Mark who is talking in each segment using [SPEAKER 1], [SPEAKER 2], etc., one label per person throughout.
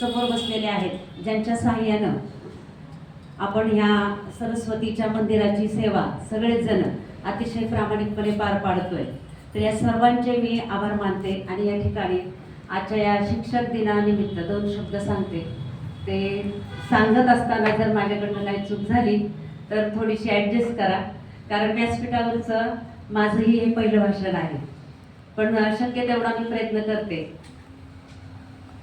[SPEAKER 1] समोर बसलेले आहेत ज्यांच्या सहाय्यानं आपण ह्या सरस्वतीच्या मंदिराची सेवा सगळेच जण अतिशय प्रामाणिकपणे पार पाडतोय. तर या सर्वांचे मी आभार मानते आणि या ठिकाणी आजच्या या शिक्षक दिनानिमित्त दोन शब्द सांगते. ते सांगत असताना जर माझ्याकडनं काही चूक झाली तर थोडीशी ॲडजस्ट करा. कारण व्यासपीठावरचं माझंही हे पहिलं भाषण आहे. पण शक्य तेवढा मी प्रयत्न करते.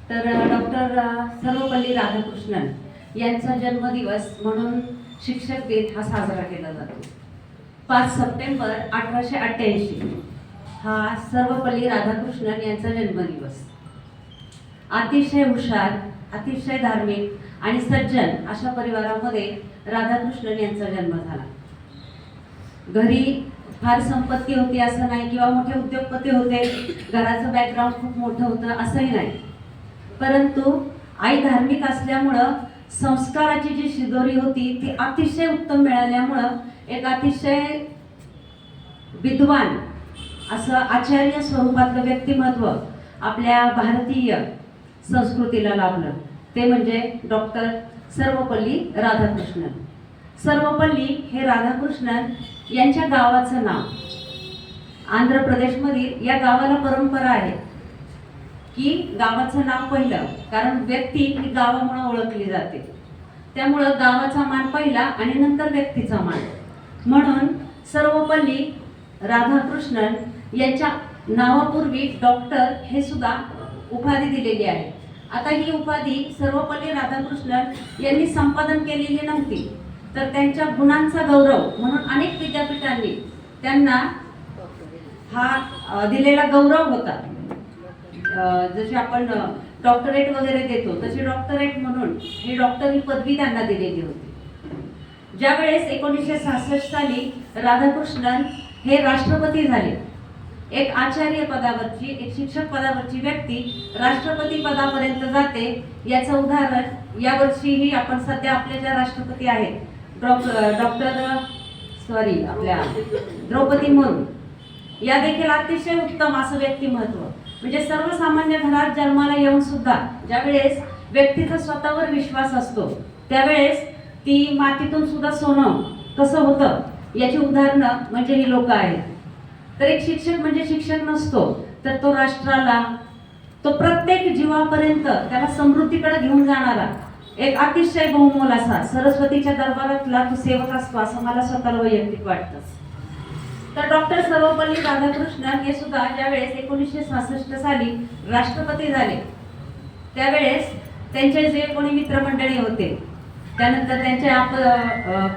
[SPEAKER 1] तर डॉक्टर सर्वपल्ली राधाकृष्णन यांचा जन्मदिवस म्हणून शिक्षक दिन हा साजरा केला जातो. पाच सप्टेंबर अठराशे अठ्ठ्याऐंशी हा सर्वपल्ली राधाकृष्णन यांचा जन्मदिवस. अतिशय हुशार अतिशय धार्मिक आणि सज्जन अशा परिवारामध्ये राधाकृष्णन यांचा जन्म झाला. घरी फार संपत्ती होती असं नाही किंवा मोठे उद्योगपती होते घराचं बॅकग्राऊंड खूप मोठं होतं असंही नाही. परंतु आई धार्मिक असल्यामुळं संस्काराची जी शिदोरी होती ती अतिशय उत्तम मिळाल्यामुळं एक अतिशय विद्वान असं आचार्य स्वरूपातलं व्यक्तिमत्व आपल्या भारतीय संस्कृतीला लाभलं. ते म्हणजे डॉक्टर सर्वपल्ली राधाकृष्णन. सर्वपल्ली हे राधाकृष्णन यांच्या गावाचं नाव. आंध्र प्रदेशमधील या गावाला परंपरा आहे. की गावाचं नाव पहिलं कारण व्यक्ती ही गावामुळे ओळखली जाते. त्यामुळं गावाचा मान पहिला आणि नंतर व्यक्तीचा मान. म्हणून सर्वपल्ली राधाकृष्णन यांच्या नावापूर्वी डॉक्टर हे सुद्धा उपाधी दिलेली आहे. आता ही उपाधी सर्वपल्ली राधाकृष्णन यांनी संपादन केलेली नव्हती. तर त्यांच्या गुणांचा गौरव म्हणून अनेक विद्यापीठांनी त्यांना हा दिलेला गौरव होता. जसे आपण डॉक्टरेट वगैरे देतो तशी डॉक्टरेट म्हणून ही डॉक्टर ही पदवी त्यांना दिलेली होती. ज्यावेळेस एकोणीसशे सहासष्ट साली राधाकृष्णन हे राष्ट्रपती झाले. एक आचार्य पदावरची एक शिक्षक पदावरची व्यक्ती राष्ट्रपती पदापर्यंत जाते. याचं उदाहरण यावर्षीही आपण सध्या आपल्या ज्या राष्ट्रपती आहेत डॉक्टर डॉक्टर सॉरी आपल्या द्रौपदी मुर्मू या देखील अतिशय उत्तम असं व्यक्तिमत्व. म्हणजे सर्वसामान्य घरात जन्माला येऊन सुद्धा ज्यावेळेस व्यक्तीचा स्वतःवर विश्वास असतो त्यावेळेस ती मातीतून सुद्धा सोनं कसं होतं याची उदाहरणं म्हणजे ही लोक आहेत. तर एक शिक्षक म्हणजे शिक्षक नसतो तर तो राष्ट्राला तो प्रत्येक जीवापर्यंत त्याला समृद्धीकडे घेऊन जाणारा एक अतिशय बहुमोल असा सरस्वतीच्या दरबारातला तो सेवक असतो असं मला स्वतःला वैयक्तिक वाटतं. तर डॉक्टर सर्वपल्ली राधाकृष्णन हे सुद्धा ज्यावेळेस एकोणीसशे सहासष्ट साली राष्ट्रपती झाले त्यावेळेस त्यांचे जे कोणी मित्रमंडळी होते त्यानंतर त्यांचे आप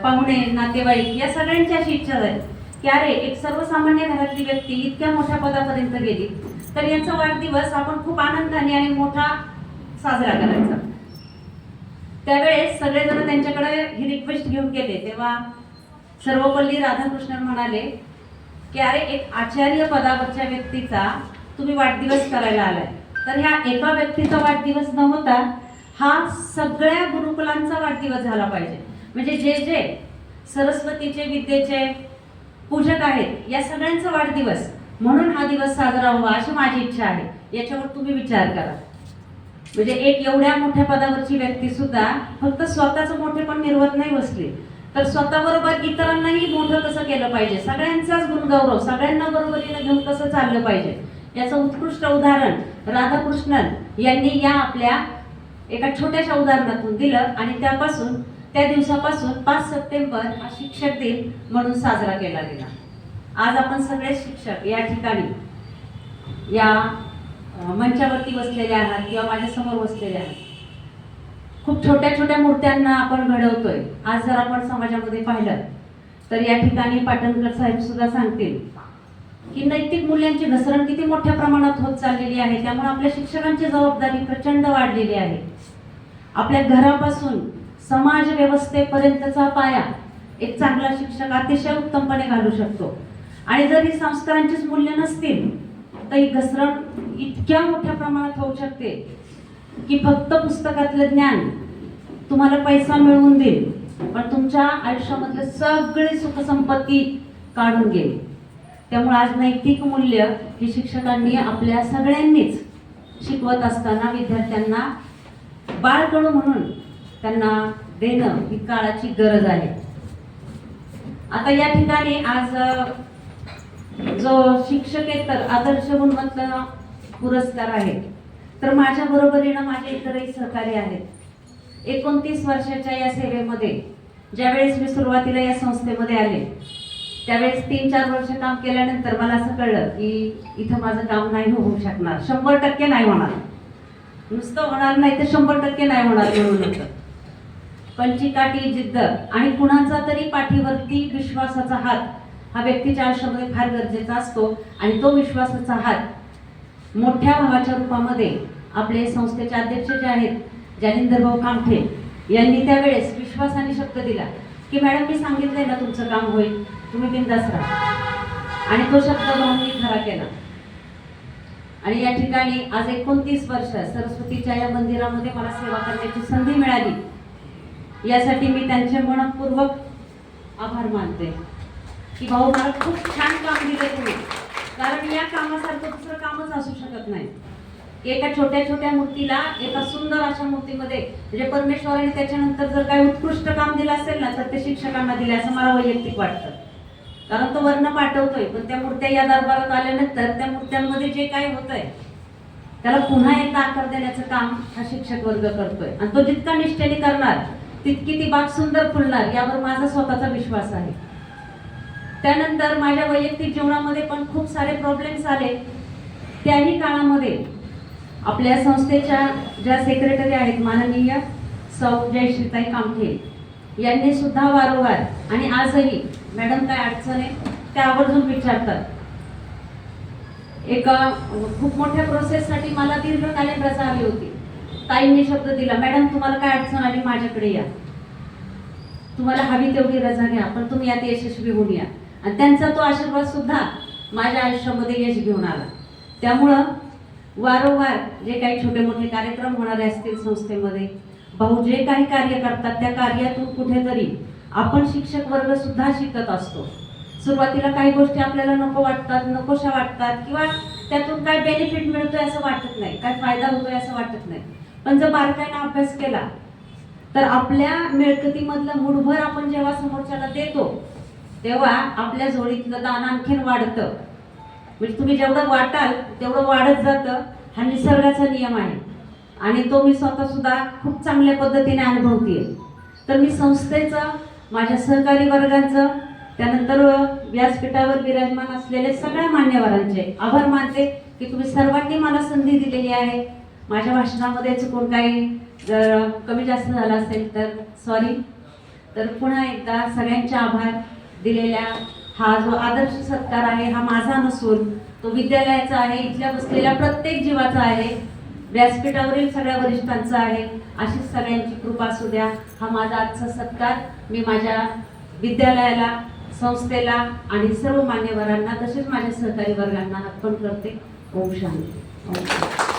[SPEAKER 1] पाहुणे नातेवाईक या सगळ्यांची अशी इच्छा झाली की अरे एक सर्वसामान्य घरातली व्यक्ती इतक्या मोठ्या पदापर्यंत गेली तर यांचा वाढदिवस आपण खूप आनंदाने आणि मोठा साजरा करायचा. त्यावेळेस सगळेजण त्यांच्याकडे ही रिक्वेस्ट घेऊन गेले तेव्हा सर्वपल्ली राधाकृष्णन म्हणाले की अरे एक आचार्य पदावरच्या व्यक्तीचा तुम्ही वाढदिवस करायला आलाय. तर ह्या एका व्यक्तीचा वाढदिवस न होता हा सगळ्या गुरुकुलांचा वाढदिवस झाला पाहिजे. म्हणजे जे जे सरस्वतीचे विद्येचे पूजक आहेत या सगळ्यांचा वाढदिवस. म्हणून हा दिवस साजरा व्हावा अशी माझी इच्छा आहे. याच्यावर तुम्ही विचार करा. म्हणजे एक एवढ्या मोठ्या पदावरची व्यक्ती सुद्धा फक्त स्वतःच मोठेपण निर्वत नाही बसली. तर स्वतःबरोबर इतरांनाही मोठं कसं केलं पाहिजे? सगळ्यांचाच गुणगौरव सगळ्यांना बरोबरीनं घेऊन कसं चाललं पाहिजे? याचं उत्कृष्ट उदाहरण राधाकृष्णन यांनी या आपल्या एका छोट्याशा उदाहरणातून दिलं आणि त्यापासून त्या दिवसापासून पाच सप्टेंबर हा शिक्षक दिन म्हणून साजरा केला गेला. आज आपण सगळे शिक्षक या ठिकाणी या मंचावरती बसलेले आहात किंवा माझ्यासमोर बसलेले आहात. खूप छोट्या छोट्या मूर्त्यांना आपण घडवतोय. आज जर आपण समाजामध्ये पाहिलं तर या ठिकाणी पाटणकर साहेब सुद्धा सांगतील की नैतिक मूल्यांची घसरण किती मोठ्या प्रमाणात होत चाललेली आहे. त्यामुळे आपल्या शिक्षकांची जबाबदारी प्रचंड वाढलेली आहे. आपल्या घरापासून समाज व्यवस्थेपर्यंतचा पाया एक चांगला शिक्षक अतिशय उत्तमपणे घालू शकतो. आणि जर ही संस्कारांचीच मूल्य नसतील तर ही घसरण इतक्या मोठ्या प्रमाणात होऊ शकते. की फक्त पुस्तकातलं ज्ञान तुम्हाला पैसा मिळवून देईल पण तुमच्या आयुष्यामधले सगळे सुखसंपत्ती काढून घेईल. त्यामुळे आज नैतिक मूल्य ही शिक्षकांनी आपल्या सगळ्यांनीच शिकवत असताना विद्यार्थ्यांना बाळकडू म्हणून त्यांना देणं ही काळाची गरज आहे. आता या ठिकाणी आज जो शिक्षकेतर आदर्श गुणवत्ता पुरस्कार आहे तर माझ्या बरोबरीनं माझे इतरही सहकारी आहेत. एकोणतीस वर्षाच्या या सेवेमध्ये ज्यावेळेस मी सुरुवातीला या संस्थेमध्ये आले त्यावेळेस तीन चार वर्ष काम केल्यानंतर मला असं कळलं की इथं माझं काम नाही होऊ शकणार. शंभर टक्के नाही होणार. नुसतं होणार नाही तर शंभर टक्के नाही होणार म्हणून होतं. पंचिकाठी जिद्द आणि कुणाचा तरी पाठीवरती विश्वासाचा हात हा व्यक्तीच्या आयुष्यामध्ये फार गरजेचा असतो आणि तो विश्वासाचा हात मोठ्या भावाच्या रूपामध्ये आपले संस्थेचे अध्यक्ष जे आहेत जालिंदर भाऊ कामठे यांनी त्यावेळेस विश्वासाने शब्द दिला की मॅडम मी सांगितलंय ना तुमचं काम होईल. तुम्ही बिंदास राहा. आणि तो शब्द भाऊंनी खरा केला. आणि या ठिकाणी आज एकोणतीस वर्ष सरस्वतीच्या या मंदिरामध्ये मला सेवा करण्याची संधी मिळाली. यासाठी मी त्यांचे मनपूर्वक आभार मानते. की भाऊ मला खूप छान काम दिलं तुम्ही. कारण या कामासारखं दुसरं कामच असू शकत नाही. एका छोट्या छोट्या मूर्तीला एका सुंदर अशा मूर्तीमध्ये म्हणजे परमेश्वराने त्याच्यानंतर जर काही उत्कृष्ट काम दिलं असेल ना तर ते शिक्षकांना दिले असं मला वैयक्तिक वाटतं. कारण तो वर्ण पाठवतोय पण त्या मूर्त्या या दरबारात आल्यानंतर त्या मूर्त्यांमध्ये जे काही होतंय त्याला पुन्हा एकदा आकार देण्याचं काम हा शिक्षक वर्ग करतोय. आणि तो जितका निष्ठेने करणार तितकी ती बाग सुंदर फुलणार यावर माझा स्वतःचा विश्वास आहे. त्यानंतर माझ्या वैयक्तिक जीवनामध्ये पण खूप सारे प्रॉब्लेम्स आले. त्याही काळामध्ये आपल्या संस्थेच्या ज्या सेक्रेटरी आहेत माननीय सौ जयश्रीताई कामठे यांनी सुद्धा वारंवार आणि आजही मॅडम काय अडचण आहे त्या आवर्जून विचारतात. एका खूप मोठ्या प्रोसेससाठी मला दीर्घकालीन रजा हवी होती. ताईंनी शब्द दिला मॅडम तुम्हाला काय अडचण आली? माझ्याकडे या. तुम्हाला हवी तेवढी रजा घ्या पण तुम्ही यात यशस्वी होऊन या. आणि त्यांचा तो आशीर्वाद सुद्धा माझ्या आयुष्यामध्ये यश घेऊन आला. त्यामुळं वारंवार जे काही छोटे मोठे कार्यक्रम होणारे असतील संस्थेमध्ये भाऊ जे काही कार्य करतात त्या कार्यातून कुठेतरी आपण शिक्षक वर्ग सुद्धा शिकत असतो. सुरुवातीला काही गोष्टी आपल्याला नको वाटतात नकोशा वाटतात किंवा त्यातून काय बेनिफिट मिळतोय असं वाटत नाही काय फायदा होतोय असं वाटत नाही. पण जर बारकाईनं अभ्यास केला तर आपल्या मिळकतीमधलं मूठभर आपण जेव्हा समोरच्याला देतो तेव्हा आपल्या जोडीतलं दान आणखीन वाढतं. म्हणजे तुम्ही जेवढं वाटाल तेवढं वाढत जातं. हा निसर्गाचा नियम आहे. आणि तो मी स्वतःसुद्धा खूप चांगल्या पद्धतीने अनुभवते तर मी संस्थेचं माझ्या सहकारी वर्गांचं त्यानंतर व्यासपीठावर विराजमान असलेले सगळ्या मान्यवरांचे आभार मानते की तुम्ही सर्वांनी मला संधी दिलेली आहे. माझ्या भाषणामध्ये चुकून काही जर कमी जास्त झालं असेल तर सॉरी तर पुन्हा एकदा सगळ्यांचे आभार. दिलेल्या हा जो आदर्श सत्कार आहे हा माझा नसून तो विद्यालयाचा आहे इथल्या बसलेल्या प्रत्येक जीवाचा आहे व्यासपीठावरील सगळ्या वरिष्ठांचा आहे अशीच सगळ्यांची कृपा असू द्या. हा माझा आजचा सत्कार. मी माझ्या विद्यालयाला संस्थेला आणि सर्व मान्यवरांना तसेच माझ्या सहकारी वर्गांना अर्पण करते. ओम शांती. ओम शांती.